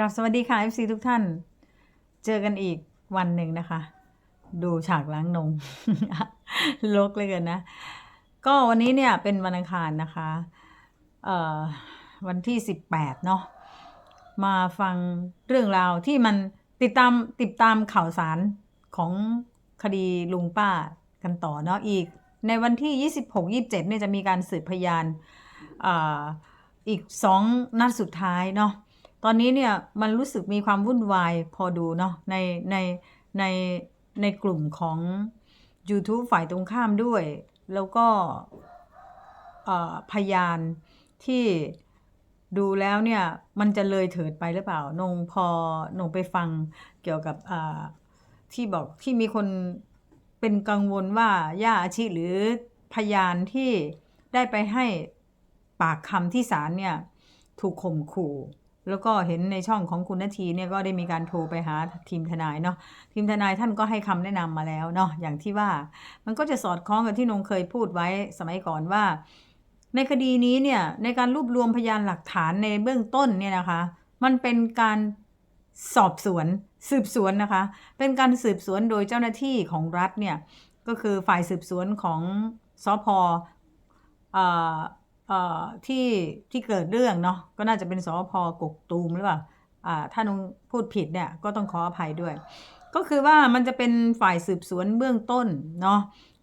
กราบสวัสดีค่ะ FC ทุกท่าน เจอกันอีกวันหนึ่งนะคะ ดูฉากล้างนมลกเลยกันนะ ก็วันนี้เนี่ยเป็นวันอังคารนะคะเอ่อวันที่ 18 เนาะมาฟังเรื่องราวที่มันติดตามติดตามข่าวสารของคดีลุงป้ากันต่อเนาะอีก ในวันที่ 26-27เนี่ยจะมีการสืบพยานอ่อีกสองนัดสุดท้ายเนาะ ตอนนี้เนี่ยมันรู้สึกมีความวุ่นวายพอดูเนาะในในในในกลุ่มของ YouTube ฝ่ายตรงข้ามด้วย แล้วก็พยานที่ดูแล้วเนี่ยมันจะเลยเถิดไปหรือเปล่านงพอนงไปฟังเกี่ยวกับที่บอกที่มีคนเป็นกังวลว่าย่าอาชีหรือพยานที่ได้ไปให้ปากคำที่ศาลเนี่ยถูกข่มขู่ แล้วก็เห็นในช่องของคุณนาทีเนี่ยก็ได้มีการโทรไปหาทีมทนายเนาะทีมทนายท่านก็ให้คำแนะนำมาแล้วเนาะอย่างที่ว่ามันก็จะสอดคล้องกับที่นงเคยพูดไว้สมัยก่อนว่า ในคดีนี้เนี่ยในการรวบรวมพยานหลักฐานในเบื้องต้นเนี่ยนะคะ มันเป็นการสอบสวนสืบสวนนะคะ เป็นการสืบสวนโดยเจ้าหน้าที่ของรัฐเนี่ยก็คือฝ่ายสืบสวนของสพเอ่อเอ่อ ที่ที่เกิดเรื่องเนาะก็น่าจะเป็นสพกกตูมหรือเปล่าอ่าถ้านุงพูดผิดเนี่ยก็ต้องขออภัยด้วย ก็คือว่ามันจะเป็นฝ่ายสืบสวนเบื้องต้นเนาะ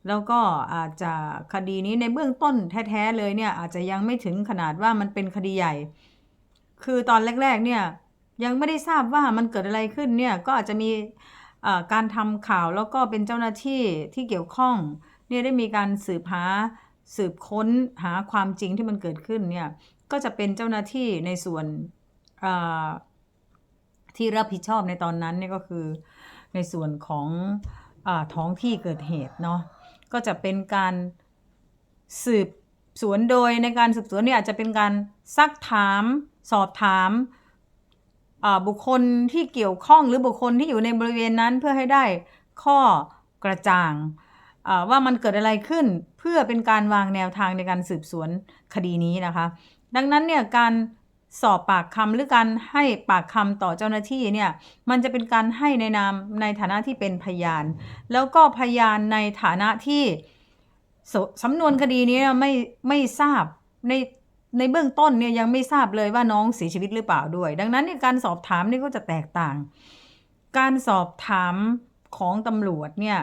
แล้วก็อาจจะคดีนี้ในเบื้องต้นแท้ๆเลยเนี่ยอาจจะยังไม่ถึงขนาดว่ามันเป็นคดีใหญ่ คือตอนแรกๆเนี่ยยังไม่ได้ทราบว่ามันเกิดอะไรขึ้นเนี่ยก็อาจจะมีการทำข่าวแล้วก็เป็นเจ้าหน้าที่ที่เกี่ยวข้องเนี่ยได้มีการสืบหา สืบค้นหาความจริงที่มันเกิดขึ้นเนี่ยก็จะเป็นเจ้าหน้าที่ในส่วนที่รับผิดชอบในตอนนั้นเนี่ยก็คือในส่วนของอท้องที่เกิดเหตุเนาะก็จะเป็นการสืบสวนโดยในการสืบสวนเนี่ยอาจจะเป็นการซักถามสอบถามบุคคลที่เกี่ยวข้องหรือบุคคลที่อยู่ในบริเวณนั้นเพื่อให้ได้ข้อกระจ่าง ว่ามันเกิดอะไรขึ้นเพื่อเป็นการวางแนวทางในการสืบสวนคดีนี้นะคะ ดังนั้นเนี่ยการสอบปากคำหรือการให้ปากคำต่อเจ้าหน้าที่เนี่ยมันจะเป็นการให้ในนามในฐานะที่เป็นพยาน แล้วก็พยานในฐานะที่สสำนวนคดีนี้ไม่ไม่ทราบในในเบื้องต้นเนี่ยยังไม่ทราบเลยว่าน้องเสียชีวิตหรือเปล่าด้วย ดังนั้นเนี่ยการสอบถามนี่ก็จะแตกต่าง การสอบถามของตำรวจเนี่ย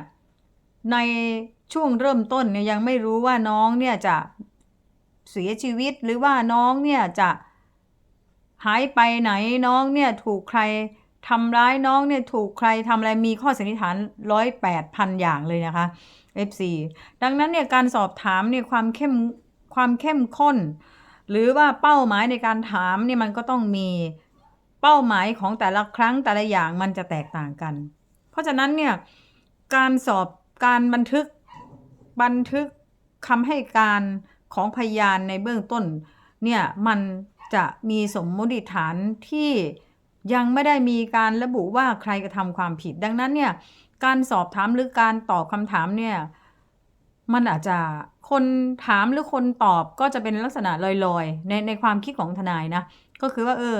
ในช่วงเริ่มต้นเนี่ยยังไม่รู้ว่าน้องเนี่ยจะเสียชีวิตหรือว่าน้องเนี่ยจะหายไปไหนน้องเนี่ยถูกใครทำร้ายน้องเนี่ยถูกใครทำอะไรมีข้อสันนิษฐานร้อยแปดพันอย่างเลยนะคะ FC ดังนั้นเนี่ยการสอบถามเนี่ยความเข้มความเข้มข้น หรือว่าเป้าหมายในการถามเนี่ยมันก็ต้องมีเป้าหมายของแต่ละครั้งแต่ละอย่างมันจะแตกต่างกัน เพราะฉะนั้นเนี่ยการสอบ การบันทึกบันทึกคำให้การของพยานในเบื้องต้นเนี่ยมันจะมีสมมติฐานที่ยังไม่ได้มีการระบุว่าใครกระทำความผิด ดังนั้นเนี่ยการสอบถามหรือการตอบคำถามเนี่ยมันอาจจะคนถามหรือคนตอบก็จะเป็นลักษณะลอยๆ ในในความคิดของทนายนะ ก็คือว่าเออ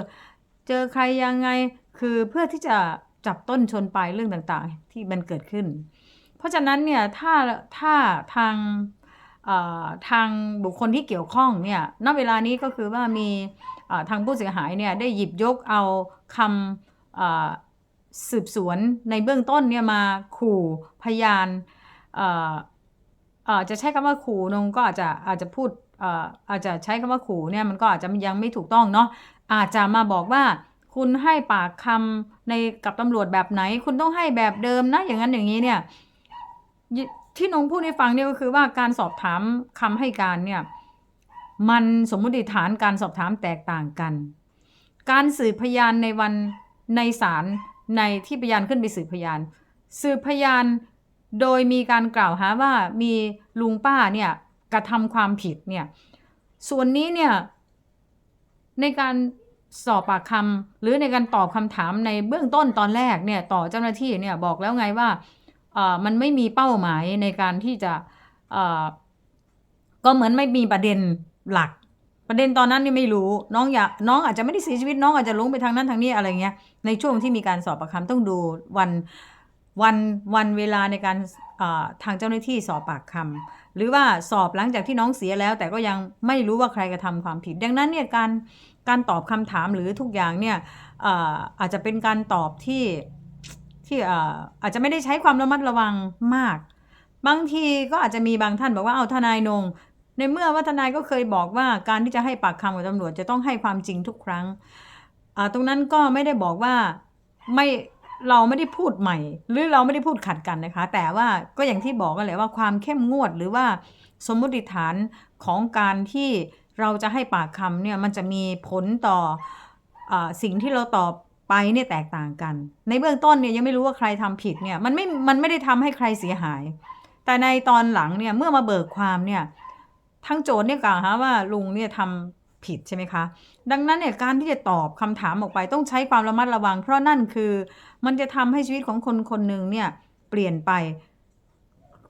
เจอใครยังไงคือเพื่อที่จะจับต้นชนปลายเรื่องต่างๆ ที่มันเกิดขึ้น เพราะฉะนั้นเนี่ยถ้าถ้าทางทางบุคคลที่เกี่ยวข้องเนี่ยณเวลานี้ก็คือว่ามีทางผู้เสียหายเนี่ยได้หยิบยกเอาคำสืบสวนในเบื้องต้นเนี่ยมาขู่พยานอาจะใช้คำว่าขู่นงก็อาจจะอาจจะพูดอาจจะใช้คำว่าขู่เนี่ยมันก็อาจจะยังไม่ถูกต้องเนาะอาจจะมาบอกว่าคุณให้ปากคำในกับตำรวจแบบไหน คุณต้องให้แบบเดิมนะอย่างนั้นอย่างนี้เนี่ย ที่น้องพูดให้ฟังเนี่ยก็คือว่าการสอบถามคำให้การเนี่ย มันสมมติฐานการสอบถามแตกต่างกัน การสืบพยานในวันในศาลในที่พยานขึ้นไปสืบพยาน สืบพยานโดยมีการกล่าวหาว่ามีลุงป้าเนี่ยกระทำความผิดเนี่ยส่วนนี้เนี่ยในการสอบปากคำหรือในการตอบคำถามในเบื้องต้นตอนแรกเนี่ยต่อเจ้าหน้าที่เนี่ยบอกแล้วไงว่า มันไม่มีเป้าหมายในการที่จะก็เหมือนไม่มีประเด็นหลัก ประเด็นตอนนั้นนี่ไม่รู้น้องอยากน้องอาจจะไม่ได้เสียชีวิตน้องอาจจะลงไปทางนั้นทางนี้อะไรเงี้ยในช่วงที่มีการสอบปากคำต้องดูวันวันวันเวลาในการทางเจ้าหน้าที่สอบปากคำหรือว่าสอบหลังจากที่น้องเสียแล้ว แต่ก็ยังไม่รู้ว่าใครกระทำความผิด ดังนั้นเนี่ยการการตอบคำถามหรือทุกอย่างเนี่ยอาอาจจะเป็นการตอบที่ ที่อาจจะไม่ได้ใช้ความระมัดระวังมาก บางทีก็อาจจะมีบางท่านบอกว่าเอาทนายนง ในเมื่อว่าทนายก็เคยบอกว่าการที่จะให้ปากคำกับตำรวจจะต้องให้ความจริงทุกครั้ง ตรงนั้นก็ไม่ได้บอกว่าไม่เราไม่ได้พูดใหม่ หรือเราไม่ได้พูดขัดกันนะคะ แต่ว่าก็อย่างที่บอกกันแหละว่าความเข้มงวดหรือว่าสมมติฐานของการที่เราจะให้ปากคำเนี่ยมันจะมีผลต่ออสิ่งที่เราตอบ ไปเนี่ยแตกต่างกัน ในเบื้องต้นเนี่ยยังไม่รู้ว่าใครทำผิดเนี่ยมันไม่มันไม่ได้ทำให้ใครเสียหาย แต่ในตอนหลังเนี่ยเมื่อมาเบิกความเนี่ยทั้งโจทย์เนี่ยกล่าวหาว่าลุงเนี่ยทำผิดใช่ไหมคะ ดังนั้นเนี่ยการที่จะตอบคำถามออกไปต้องใช้ความระมัดระวัง เพราะนั่นคือมันจะทำให้ชีวิตของคนคนหนึ่งเนี่ยเปลี่ยนไป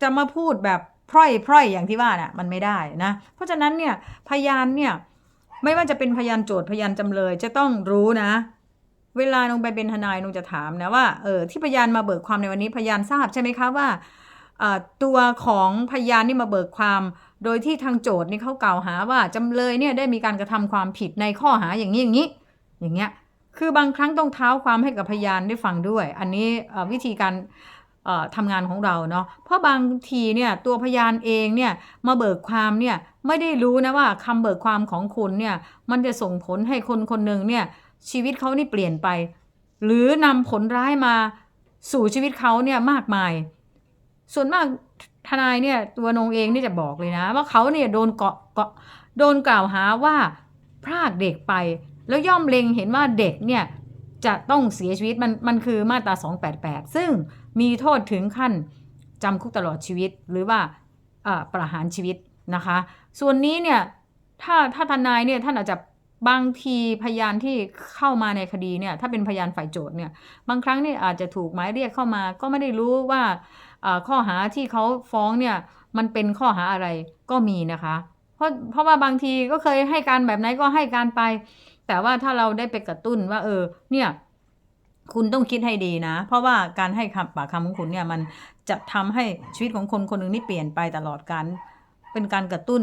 จะมาพูดแบบพร่อยพร่อยอย่างที่ว่าน่ะมันไม่ได้นะ เพราะฉะนั้นเนี่ยพยานเนี่ยไม่ว่าจะเป็นพยานโจทย์พยานจำเลยจะต้องรู้นะ เวลาลงไปเป็นทนายลงจะถามนะว่าเออที่พยานมาเบิกความในวันนี้พยานทราบใช่ไหมคะว่าตัวของพยานนี่มาเบิกความ โดยที่ทางโจทย์นี่เขากล่าวหาว่าจำเลยเนี่ยได้มีการกระทำความผิดในข้อหาอย่างนี้อย่างนี้ อย่างเงี้ยคือบางครั้งต้องเท้าความให้กับพยานได้ฟังด้วย อันนี้วิธีการเอ่อทำงานของเราเนาะเพราะบางทีเนี่ยตัวพยานเองเนี่ยมาเบิกความเนี่ยไม่ได้รู้นะว่าคำเบิกความของคุณเนี่ยมันจะส่งผลให้คนคนหนึ่งเนี่ย ชีวิตเขานี่เปลี่ยนไป หรือนำผลร้ายมาสู่ชีวิตเขาเนี่ยมากมาย ส่วนมากทนายเนี่ยตัวนงเองนี่จะบอกเลยนะ ว่าเขาเนี่ยโดนเกาะเกาะโดนกล่าวหาว่าพรากเด็กไปแล้วย่อมเล็งเห็นว่าเด็กเนี่ยจะต้องเสียชีวิตมันมันคือมาตรา 288 ซึ่งมีโทษถึงขั้นจำคุกตลอดชีวิตหรือว่าอ่าประหารชีวิตนะคะ ส่วนนี้เนี่ยถ้าถ้าทนายเนี่ยท่านอาจจะ บางทีพยานที่เข้ามาในคดีเนี่ยถ้าเป็นพยานฝ่ายโจทย์เนี่ยบางครั้งเนี่ยอาจจะถูกหมายเรียกเข้ามา ก็ไม่ได้รู้ว่าข้อหาที่เขาฟ้องเนี่ยมันเป็นข้อหาอะไรก็มีนะคะ เพราะเพราะว่าบางทีก็เคยให้การแบบไหนก็ให้การไป แต่ว่าถ้าเราได้ไปกระตุ้นว่าเออเนี่ยคุณต้องคิดให้ดีนะ เพราะว่าการให้คำปากคำของคุณเนี่ยมันจะทำให้ชีวิตของคนคนหนึ่งนี่เปลี่ยนไปตลอดการเป็นการกระตุ้น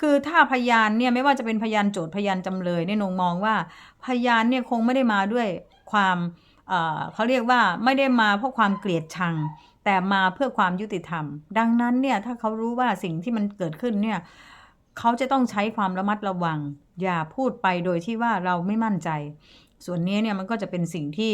คือถ้าพยานเนี่ยไม่ว่าจะเป็นพยานโจทย์พยานจำเลยเนี่ยนงมองว่าพยานเนี่ยคงไม่ได้มาด้วยความเเขาเรียกว่าไม่ได้มาเพราะความเกลียดชัง แต่มาเพื่อความยุติธรรม ดังนั้นเนี่ยถ้าเขารู้ว่าสิ่งที่มันเกิดขึ้นเนี่ยเขาจะต้องใช้ความระมัดระวัง อย่าพูดไปโดยที่ว่าเราไม่มั่นใจ ส่วนนี้เนี่ยมันก็จะเป็นสิ่งที่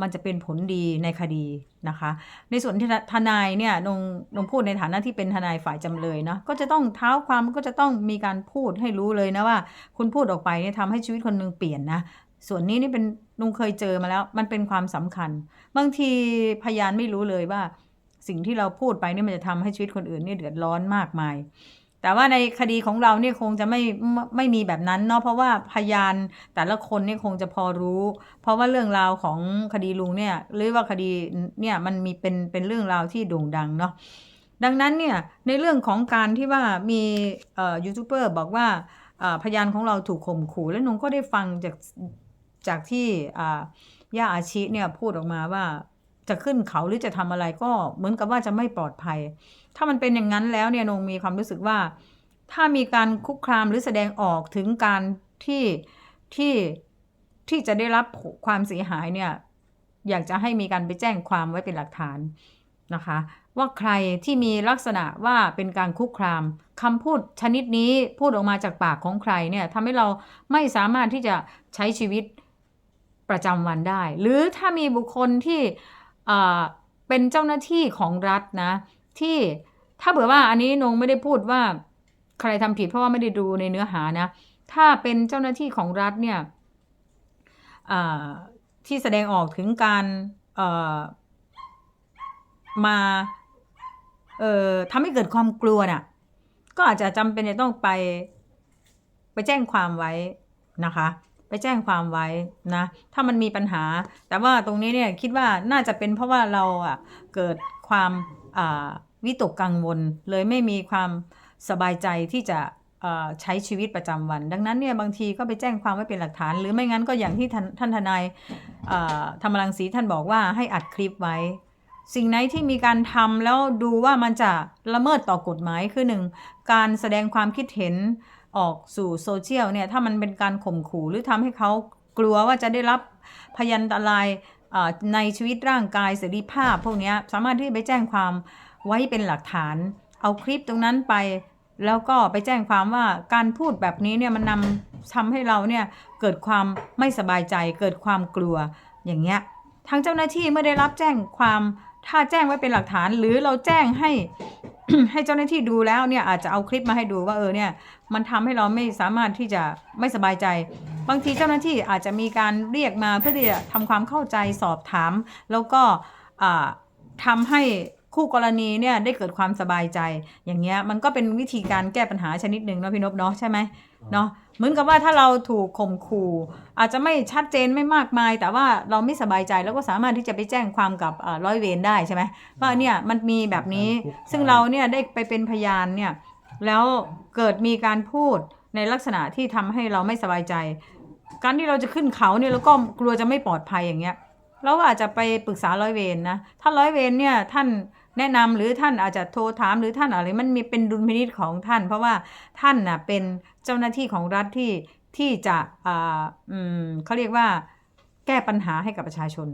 มันจะเป็นผลดีในคดีนะคะ ในส่วนที่ทนายเนี่ยนงนงพูดในฐานะที่เป็นทนายฝ่ายจำเลยเนาะก็จะต้องเท้าความก็จะต้องมีการพูดให้รู้เลยนะว่า คุณพูดออกไปเนี่ยทำให้ชีวิตคนหนึ่งเปลี่ยนนะส่วนนี้นี่เป็นนงเคยเจอมาแล้ว มันเป็นความสำคัญ บางทีพยานไม่รู้เลยว่า สิ่งที่เราพูดไปนี่มันจะทำให้ชีวิตคนอื่นเนี่ยเดือดร้อนมากมาย แต่ว่าในคดีของเราเนี่ยคงจะไม่ไม่ไม่มีแบบนั้นเนาะเพราะว่าพยานแต่ละคนเนี่ยคงจะพอรู้ เพราะว่าเรื่องราวของคดีลุงเนี่ยหรือว่าคดีเนี่ยมันมีเป็นเป็นเรื่องราวที่โด่งดังเนาะดังนั้นเนี่ยในเรื่องของการที่ว่ามียูทูบเบอร์บอกว่าพยานของเราถูกข่มขู่แล้วนงก็ได้ฟังจากจากที่ย่าอาชิเนี่ยพูดออกมาว่า จะขึ้นเขาหรือจะทำอะไรก็เหมือนกับว่าจะไม่ปลอดภัย ถ้ามันเป็นอย่างนั้นแล้วเนี่ยนงมีความรู้สึกว่า ถ้ามีการคุกคามหรือแสดงออกถึงการที่ที่ที่จะได้รับความเสียหายเนี่ยอยากจะให้มีการไปแจ้งความไว้เป็นหลักฐานนะคะ ว่าใครที่มีลักษณะว่าเป็นการคุกคามคำพูดชนิดนี้พูดออกมาจากปากของใครเนี่ยทำให้เราไม่สามารถที่จะใช้ชีวิตประจำวันได้ หรือถ้ามีบุคคลที่ เป็นเจ้าหน้าที่ของรัฐนะ ที่ถ้าเผื่อว่าอันนี้นงไม่ได้พูดว่าใครทำผิดเพราะว่าไม่ได้ดูในเนื้อหานะ ถ้าเป็นเจ้าหน้าที่ของรัฐเนี่ยที่แสดงออกถึงการมาทำให้เกิดความกลัวน่ะก็อาจจะจำเป็นจะต้องไปไปแจ้งความไว้นะคะ ไปแจ้งความไว้นะ ถ้ามันมีปัญหา แต่ว่าตรงนี้เนี่ยคิดว่าน่าจะเป็นเพราะว่าเราอะเกิดความวิตกกังวล เลยไม่มีความสบายใจที่จะใช้ชีวิตประจำวัน ดังนั้นเนี่ยบางทีก็ไปแจ้งความไว้เป็นหลักฐาน หรือไม่งั้นก็อย่างที่ท่านทนายธรรมรังสีท่านบอกว่าให้อัดคลิปไว้ สิ่งไหนที่มีการทำแล้วดูว่ามันจะละเมิดต่อกฎหมายคือหนึ่งการแสดงความคิดเห็น ออกสู่โซเชียลเนี่ยถ้ามันเป็นการข่มขู่หรือทำให้เขากลัวว่าจะได้รับพยันตรายในชีวิตร่างกายเสรีภาพ พวกนี้สามารถที่ไปแจ้งความไว้เป็นหลักฐาน เอาคลิปตรงนั้นไป แล้วก็ไปแจ้งความว่าการพูดแบบนี้เนี่ยมันนำทำให้เราเนี่ยเกิดความไม่สบายใจ เกิดความกลัวอย่างเงี้ยทางเจ้าหน้าที่เมื่อได้รับแจ้งความถ้าแจ้งไว้เป็นหลักฐาน หรือเราแจ้งให้ ให้เจ้าหน้าที่ดูแล้วเนี่ยอาจจะเอาคลิปมาให้ดูว่าเออเนี่ยมันทำให้เราไม่สามารถที่จะไม่สบายใจ บางทีเจ้าหน้าที่อาจจะมีการเรียกมาเพื่อที่จะทำความเข้าใจสอบถาม แล้วก็อ่าทำให้คู่กรณีเนี่ยได้เกิดความสบายใจ อย่างเงี้ยมันก็เป็นวิธีการแก้ปัญหาชนิดหนึ่งเนาะพี่นพเนาะใช่ไหม เนาะเหมือนกับว่าถ้าเราถูกข่มขู่อาจจะไม่ชัดเจนไม่มากมาย แต่ว่าเราไม่สบายใจแล้วก็สามารถที่จะไปแจ้งความกับเอ่อร้อยเวรได้ใช่ไหมว่าเนี่ยมันมีแบบนี้ซึ่งเราเนี่ยได้ไปเป็นพยานเนี่ยแล้วเกิดมีการพูดในลักษณะที่ทำให้เราไม่สบายใจ การที่เราจะขึ้นเขาเนี่ยแล้วก็กลัวจะไม่ปลอดภัยอย่างเงี้ยเราก็อาจจะไปปรึกษาร้อยเวรนะถ้าร้อยเวรเนี่ยท่านแนะนำหรือท่านอาจจะโทรถามหรือท่านอะไรมันมีเป็นดุลพินิจของท่าน เพราะว่าท่านน่ะเป็น เจ้าหน้าที่ของรัฐที่ที่จะอ่าอืมเขาเรียกว่าแก้ปัญหาให้กับประชาชน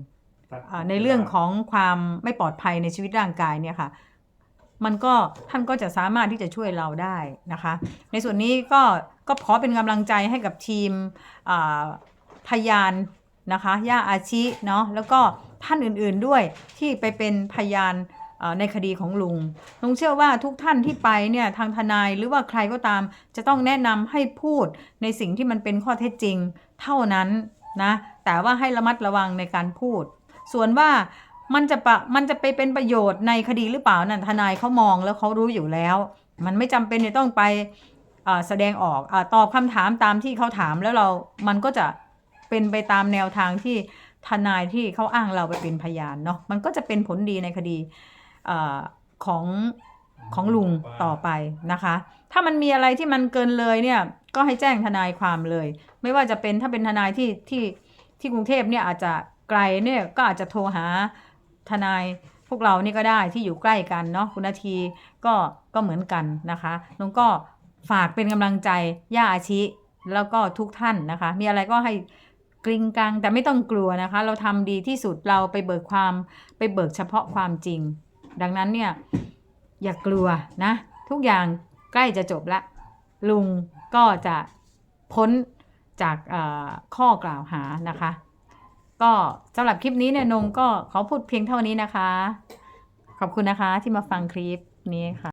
อ่าในเรื่องของความไม่ปลอดภัยในชีวิตร่างกายเนี่ยค่ะมันก็ท่านก็จะสามารถที่จะช่วยเราได้นะคะ ในส่วนนี้ก็ก็ขอเป็นกำลังใจให้กับทีมอ่าพยานนะคะย่าอาชิเนาะแล้วก็ท่านอื่นๆด้วยที่ไปเป็นพยานอ่า ในคดีของลุง ลุงเชื่อว่าทุกท่านที่ไปเนี่ยทางทนายหรือว่าใครก็ตาม จะต้องแนะนำให้พูดในสิ่งที่มันเป็นข้อเท็จจริงเท่านั้นนะแต่ว่าให้ระมัดระวังในการพูด ส่วนว่ามันจะปะมันจะไปเป็นประโยชน์ในคดีหรือเปล่านั่นทนายเขามองแล้วเขารู้อยู่แล้ว มันไม่จำเป็นจะต้องไปแสดงออกอตอบคำถามตามที่เขาถามแล้วเรา มันก็จะเป็นไปตามแนวทางที่ทนายที่เขาอ้างเราไปเป็นพยานเนาะ มันก็จะเป็นผลดีในคดี ของของลุงต่อไปนะคะ ถ้ามันมีอะไรที่มันเกินเลยเนี่ยก็ให้แจ้งทนายความเลย ไม่ว่าจะเป็นถ้าเป็นทนายที่ที่ที่กรุงเทพเนี่ยอาจจะไกลเนี่ยก็อาจจะโทรหาทนายพวกเรานี่ก็ได้ที่อยู่ใกล้กันเนาะคุณนาทีก็ก็เหมือนกันนะคะน้องก็ฝากเป็นกำลังใจย่าอาชิแล้วก็ทุกท่านนะคะ มีอะไรก็ให้กริงกังแต่ไม่ต้องกลัวนะคะ เราทำดีที่สุดเราไปเบิกความไปเบิกเฉพาะความจริง ดังนั้นเนี่ยอย่ากลัวนะ ทุกอย่างใกล้จะจบละ ลุงก็จะพ้นจากข้อกล่าวหานะคะ ก็สำหรับคลิปนี้เนี่ยนงก็ขอพูดเพียงเท่านี้นะคะ ขอบคุณนะคะที่มาฟังคลิปนี้ค่ะ